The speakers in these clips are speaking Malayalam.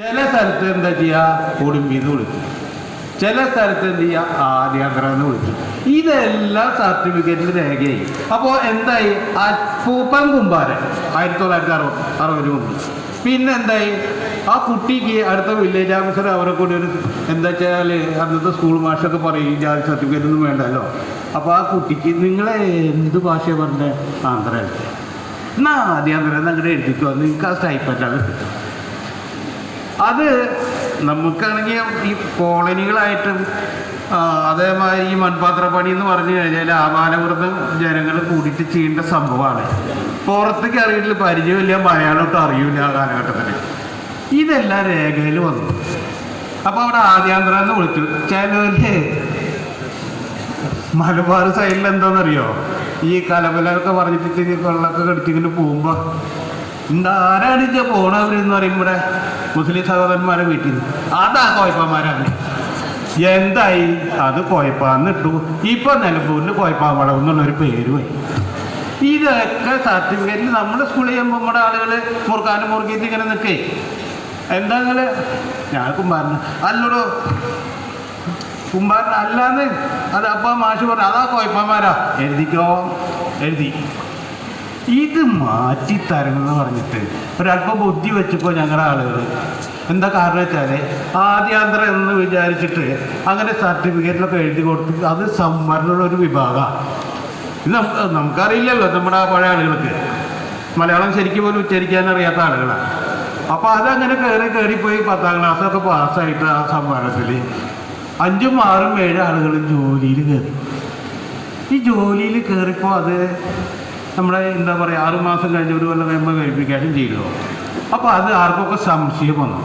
ചില സ്ഥലത്ത് എന്താ ചെയ്യുക കൊടുമ്പിന്ന് വിളിക്കും. ചില സ്ഥലത്ത് എന്ത് ചെയ്യുക ആദ്യാന്തരം എന്ന് വിളിക്കും. ഇതെല്ലാം സർട്ടിഫിക്കറ്റിൽ രേഖയായി. അപ്പോൾ എന്തായി? അപ്പൂപ്പൻ കുമ്പാരൻ ആയിരത്തി തൊള്ളായിരത്തി അറുപത് അറുപത് മുമ്പ് പിന്നെ എന്തായി? ആ കുട്ടിക്ക് അടുത്ത വില്ലേജ് ഓഫീസർ അവരെ കൂടി ഒരു എന്താ വെച്ചാൽ അന്നത്തെ സ്കൂൾ മാഷൊക്കെ പറയും ജാതി സർട്ടിഫിക്കറ്റ് ഒന്നും വേണ്ടല്ലോ. അപ്പോൾ ആ കുട്ടിക്ക് നിങ്ങളെ എന്ത് ഭാഷ പറഞ്ഞത് ആന്ധ്ര. എന്നാ ആദ്യാന്തരം അങ്ങനെ എഴുതിക്കോ. നിങ്ങൾക്ക് ആ സ്റ്റൈപ്പറ്റാണ് കിട്ടും അത് നമുക്കാണെങ്കിൽ ഈ കോളനികളായിട്ടും അതേമാതിരി ഈ മൺപാത്ര പണി എന്ന് പറഞ്ഞു കഴിഞ്ഞാൽ ആപാലവൃതം ജനങ്ങൾ കൂടിയിട്ട് ചെയ്യേണ്ട സംഭവമാണ്. പുറത്തേക്ക് അറിയില്ല പരിചയമില്ല മലയാളമൊട്ടും അറിയില്ല ആ കാലഘട്ടത്തിൽ ഇതെല്ലാം രേഖയിൽ വന്നു. അപ്പോൾ അവിടെ ആദ്യാന്തര എന്ന് വിളിച്ചു. ചിലവര് മലബാർ സൈഡിൽ എന്താണെന്നറിയോ ഈ കലപലൊക്കെ പറഞ്ഞിട്ട് വെള്ളമൊക്കെ കടിച്ചിങ്ങനെ പോകുമ്പോൾ ആരാണ് ഇച്ച പോണവരെന്ന് പറയുമ്പോൾ ഇവിടെ മുസ്ലിം സഹോദരന്മാരെ വീട്ടിൽ നിന്ന്. അതാ കോയപ്പന്മാരാണ് എന്തായി? അത് കോയപ്പാന്നിട്ടു. ഇപ്പൊ നിലമ്പൂരിൽ കോയപ്പാമ്പളം എന്നുള്ളൊരു പേര് പോയി ഇതൊക്കെ സർട്ടിഫിക്കറ്റിൽ നമ്മുടെ സ്കൂളിൽ ചെയ്യുമ്പോൾ നമ്മുടെ ആളുകൾ മുറുക്കാനും മുറുക്കിയിട്ട് ഇങ്ങനെ നിൽക്കേ. എന്താ നിങ്ങൾ? ഞാൻ കുമ്പാരന്. അല്ലടോ. കുമ്പാരൻ അല്ലാന്ന്. അത് അപ്പം മാഷ് പറഞ്ഞു. അതാ കോയപ്പന്മാരാ എഴുതിക്കോ. എഴുതി. ഇത് മാറ്റി തരണമെന്ന് പറഞ്ഞിട്ട് ഒരല്പം ബുദ്ധി വെച്ചപ്പോൾ ഞങ്ങളുടെ ആളുകൾ എന്താ കാരണം വെച്ചാൽ ആദ്യാന്തരം എന്ന് വിചാരിച്ചിട്ട് അങ്ങനെ സർട്ടിഫിക്കറ്റിലൊക്കെ എഴുതി കൊടുത്ത് അത് സംവരണമുള്ള ഒരു വിഭാഗമാണ് ഇത് നമുക്ക് നമുക്കറിയില്ലല്ലോ നമ്മുടെ പഴയ ആളുകൾക്ക്. മലയാളം ശരിക്കും പോലും ഉച്ചരിക്കാൻ അറിയാത്ത ആളുകളാണ് അപ്പോൾ അതങ്ങനെ കയറി കയറിപ്പോയി പത്താം ക്ലാസ്സൊക്കെ പാസ്സായിട്ട് ആ സംവരണത്തിൽ അഞ്ചും ആറും ഏഴും ആളുകൾ ജോലിയിൽ കയറി ഈ ജോലിയിൽ കയറിപ്പോൾ അത് നമ്മുടെ എന്താ പറയുക ആറ് മാസം കഴിഞ്ഞ ഒരു കൊല്ലം കഴിയുമ്പോൾ വെരിഫിക്കേഷൻ ചെയ്തോ. അപ്പോൾ അത് ആർക്കൊക്കെ സംശയം വന്നു.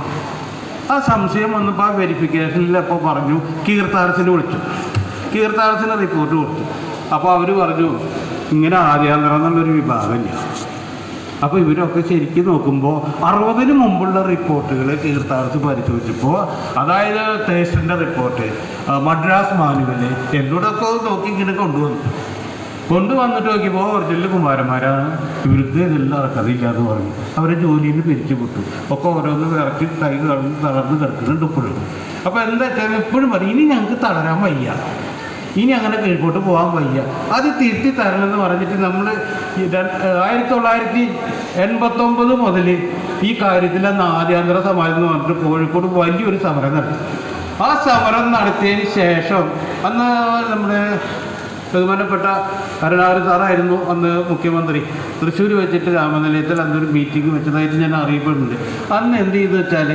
ആ സംശയം വന്നപ്പോൾ ആ വെരിഫിക്കേഷനിൽ അപ്പോൾ പറഞ്ഞു കീർത്താരസിന് വിളിച്ചു. കീർത്താരസിന് റിപ്പോർട്ട് കൊടുത്തു. അപ്പോൾ അവർ പറഞ്ഞു ഇങ്ങനെ ആദ്യാന്തരം എന്നുള്ളൊരു വിഭാഗമില്ല. അപ്പോൾ ഇവരൊക്കെ ശരിക്കും നോക്കുമ്പോൾ അറുപതിന് മുമ്പുള്ള റിപ്പോർട്ടുകൾ കീർത്താരസ് പരിശോധിച്ചപ്പോൾ അതായത് ടേസ്റ്റിന്റെ റിപ്പോർട്ട് മദ്രാസ് മാനുവൽ എന്നോടൊക്കെ നോക്കി ഇങ്ങനെ കൊണ്ടുവന്നു. കൊണ്ടുവന്നിട്ട് നോക്കിയപ്പോൾ ഒറിജിനൽ കുമാരന്മാരാണ് ഇവർക്ക് ഇതെല്ലാം എന്ന് പറഞ്ഞു. അവരെ ജോലിയിൽ പിരിച്ചു വിട്ടു. ഒക്കെ ഓരോന്ന് ഇറക്കി കൈ കളർന്ന് തളർന്ന് കിടക്കുന്നുണ്ട് ഇപ്പോഴും. അപ്പോൾ എന്താ വെച്ചാൽ എപ്പോഴും പറയും ഇനി ഞങ്ങൾക്ക് തളരാൻ വയ്യ. ഇനി അങ്ങനെ കീഴ്പോട്ട് പോകാൻ വയ്യ. അത് തിരുത്തി തരണമെന്ന് പറഞ്ഞിട്ട് നമ്മൾ ആയിരത്തി തൊള്ളായിരത്തി എൺപത്തൊമ്പത് മുതൽ ഈ കാര്യത്തിൽ അന്ന് ആദ്യാന്തര സമാജം എന്ന് പറഞ്ഞിട്ട് കോഴിക്കോട് വലിയൊരു സമരം നടത്തി. ആ സമരം നടത്തിയതിന് ശേഷം അന്ന് നമ്മുടെ ബഹുമാനപ്പെട്ട കരുണാകരൻ സാറായിരുന്നു അന്ന് മുഖ്യമന്ത്രി. തൃശ്ശൂർ വെച്ചിട്ട് രാമനിലയത്തിൽ അന്നൊരു മീറ്റിംഗ് വെച്ചതായിട്ട് ഞാൻ അറിയപ്പെടുന്നുണ്ട്. അന്ന് എന്ത് ചെയ്തു വെച്ചാൽ